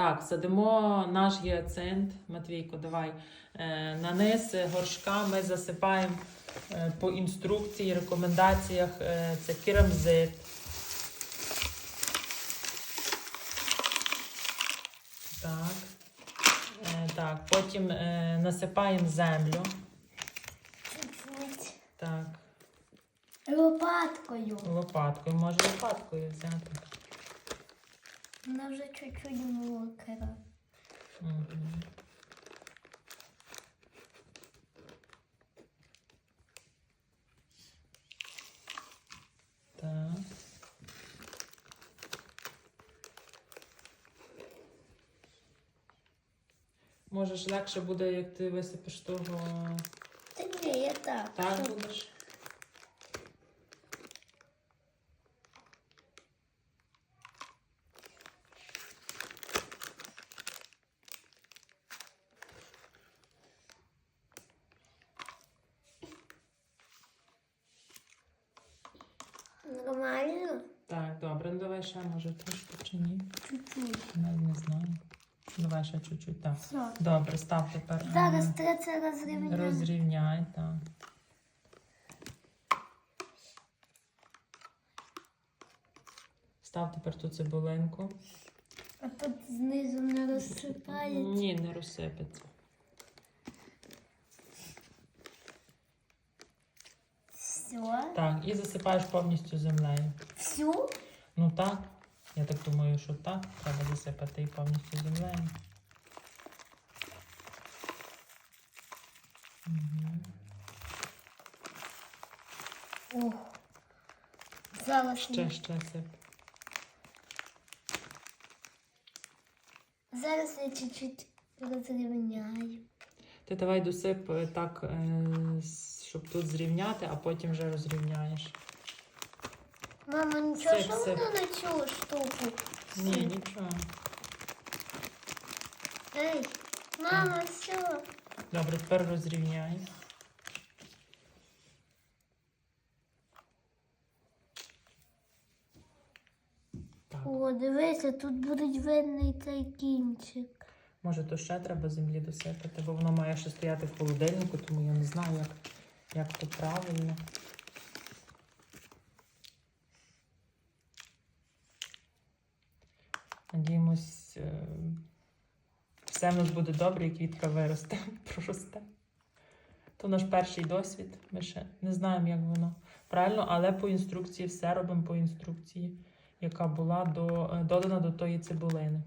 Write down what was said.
Так, садимо наш гіацинт. Матвійко, давай. Е, на низ горшка ми засипаємо е, по інструкції, рекомендаціях. Е, це керамзит. Так. Так, потім насипаємо землю. Так, Лопаткою. лопаткою. Може лопаткою взяти. Вона вже чуть-чуть мокра. Мгм. Так. Може ж легше буде, як ти висипеш того. Та ні, я так. Так будеш? Нормально? Так, добре, ну давай ще може трошки чи ні. Чуть-чуть. Навіть не знаю. Давай ще чуть-чуть. Так. Все. Добре, став тепер. е, Зараз треба це розрівняти. Розрівняй, так. Став тепер ту цибулинку. А тут знизу не розсипається. Ні, не розсипеться. Все. Так, і засипаєш повністю землею. Всю? Ну так, я так думаю, що так. Треба засипати і повністю землею. Мгм. Ох. Зараз, Ще, ще сип. зараз я чуть-чуть розрівняю. Ти давай досип е, так, е, щоб тут зрівняти, а потім вже розрівняєш. Мама, нічого, Сип, що сип. на цю штуку? Ні, нічого. Ей, мама, все. Добре, тепер розрівняй. Так. О, дивися, тут буде видний цей кінчик. Може, то ще треба землі досипати, бо воно має ще стояти в холодильнику, тому я не знаю, як, як то правильно. Надіємось, е, все в нас буде добре, і квітка виросте, проросте. То наш перший досвід. Ми ще не знаємо, як воно правильно, але по інструкції все робимо по інструкції, яка була до, е, додана до тої цибулини.